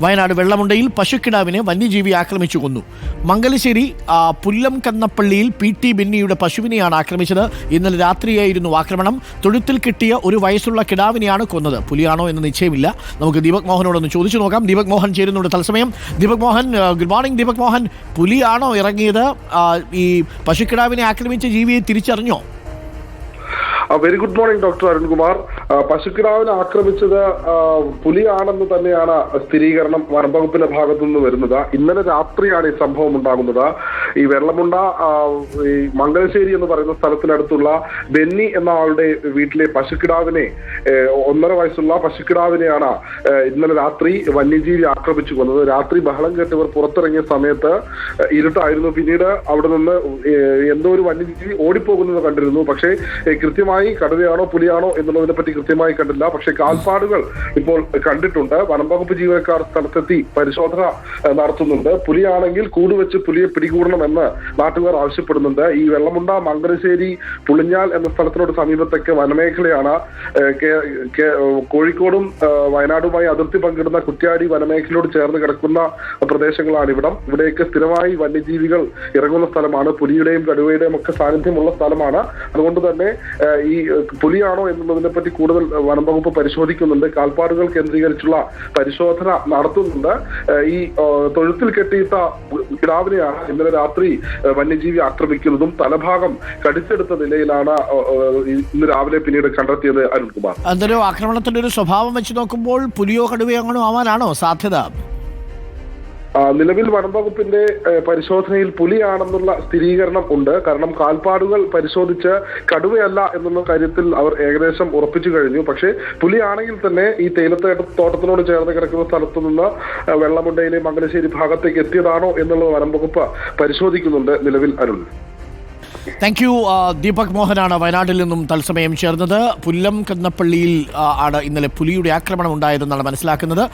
വയനാട് വെള്ളമുണ്ടയിൽ പശുക്കിടാവിനെ വന്യജീവി ആക്രമിച്ചു കൊന്നു. മംഗലശ്ശേരി പുല്ലം കന്നപ്പള്ളിയിൽ പി ടി ബിന്നിയുടെ പശുവിനെയാണ് ആക്രമിച്ചത്. ഇന്നലെ രാത്രിയായിരുന്നു ആക്രമണം. തൊഴുത്തിൽ കിട്ടിയ ഒരു വയസ്സുള്ള കിടാവിനെയാണ് കൊന്നത്. പുലിയാണോ എന്ന് നിശ്ചയമില്ല. നമുക്ക് ദീപക് മോഹനോടൊന്ന് ചോദിച്ചു നോക്കാം. ദീപക് മോഹൻ ചേരുന്നുണ്ട് തത്സമയം. Deepak Mohan good morning Deepak Mohan. പുലിയാണോ ഇറങ്ങിയത്? ഈ പശുക്കിടാവിനെ ആക്രമിച്ച ജീവിയെ തിരിച്ചറിഞ്ഞോ? Very good morning doctor Arunkumar. പശുക്കിടാവിനെ ആക്രമിച്ചത് പുലിയാണെന്ന് തന്നെയാണ് സ്ഥിരീകരണം വനംവകുപ്പിന്റെ ഭാഗത്തു നിന്ന് വരുന്നത്. ഇന്നലെ രാത്രിയാണ് ഈ സംഭവം ഉണ്ടാകുന്നത്. ഈ വെള്ളമുണ്ട ഈ മംഗലശ്ശേരി എന്ന് പറയുന്ന സ്ഥലത്തിനടുത്തുള്ള ബെന്നി എന്ന ആളുടെ വീട്ടിലെ പശുക്കിടാവിനെ ഒന്നര വയസ്സുള്ള പശുക്കിടാവിനെയാണ് ഇന്നലെ രാത്രി വന്യജീവി ആക്രമിച്ചു കൊന്നത്. രാത്രി ബഹളം കേട്ടവർ പുറത്തിറങ്ങിയ സമയത്ത് ഇരുട്ടായിരുന്നു. പിന്നീട് അവിടെ നിന്ന് എന്തോ ഒരു വന്യജീവി ഓടിപ്പോകുന്നത് കണ്ടിരുന്നു. പക്ഷേ ഏ, കൃത്യമായി കടുവയാണോ പുലിയാണോ എന്നുള്ളതിനെ പറ്റി കൃത്യമായി കണ്ടില്ല. പക്ഷേ കാൽപ്പാടുകൾ ഇപ്പോൾ കണ്ടിട്ടുണ്ട്. വനംവകുപ്പ് ജീവനക്കാർ സ്ഥലത്തെത്തി പരിശോധന നടത്തുന്നുണ്ട്. പുലിയാണെങ്കിൽ കൂടുവെച്ച് പുലിയെ പിടികൂടണമെന്ന് നാട്ടുകാർ ആവശ്യപ്പെടുന്നുണ്ട്. ഈ വെള്ളമുണ്ട മംഗലശ്ശേരി പുളിഞ്ഞാൽ എന്ന സ്ഥലത്തിനോട് സമീപത്തൊക്കെ വനമേഖലയാണ് കോഴിക്കോടും വയനാടുമായി അതിർത്തി പങ്കിടുന്ന കുറ്റ്യാടി വനമേഖലയോട് ചേർന്ന് കിടക്കുന്ന പ്രദേശങ്ങളാണ് ഇവിടം. ഇവിടെയൊക്കെ സ്ഥിരമായി വന്യജീവികൾ ഇറങ്ങുന്ന സ്ഥലമാണ്. പുലിയുടെയും കടുവയുടെയും ഒക്കെ സാന്നിധ്യമുള്ള സ്ഥലമാണ്. അതുകൊണ്ട് തന്നെ ഈ പുലിയാണോ എന്നുള്ളതിനെ പറ്റി കൂടുതൽ വനംവകുപ്പ് വനം വകുപ്പ് പരിശോധിക്കുന്നുണ്ട്. കാൽപ്പാടുകൾ കേന്ദ്രീകരിച്ചുള്ള പരിശോധന നടത്തുന്നുണ്ട്. ഈ തൊഴുത്തിൽ കെട്ടിയിട്ട കിടാവിനെയാണ് ഇന്നലെ രാത്രി വന്യജീവി ആക്രമിക്കുന്നതും തലഭാഗം കടിച്ചെടുത്ത നിലയിലാണ് ഇന്ന് രാവിലെ പിന്നീട് കണ്ടെത്തിയത് അരുൺകുമാർ. അതൊരു ആക്രമണത്തിന്റെ ഒരു സ്വഭാവം വെച്ച് നോക്കുമ്പോൾ പുലിയോ കടുവയോ അങ്ങനെ ആവാനാണോ സാധ്യത? നിലവിൽ വനംവകുപ്പിന്റെ പരിശോധനയിൽ പുലിയാണെന്നുള്ള സ്ഥിരീകരണം ഉണ്ട്. കാരണം കാൽപ്പാടുകൾ പരിശോധിച്ച് കടുവയല്ല എന്നുള്ള കാര്യത്തിൽ അവർ ഏകദേശം ഉറപ്പിച്ചു കഴിഞ്ഞു. പക്ഷേ പുലിയാണെങ്കിൽ തന്നെ ഈ തേയിലത്തേ തോട്ടത്തിനോട് ചേർന്ന് കിടക്കുന്ന സ്ഥലത്തു നിന്ന് വെള്ളമുണ്ടയിലെ മംഗലശ്ശേരി ഭാഗത്തേക്ക് എത്തിയതാണോ എന്നുള്ളത് വനംവകുപ്പ് പരിശോധിക്കുന്നുണ്ട് നിലവിൽ അരുൺ. താങ്ക് യു ദീപക് മോഹനാണ് വയനാട്ടിൽ നിന്നും തത്സമയം ചേർന്നത്. പുല്ലം കന്നപ്പള്ളിയിൽ ആണ് ഇന്നലെ പുലിയുടെ ആക്രമണം ഉണ്ടായതെന്നാണ് മനസ്സിലാക്കുന്നത്.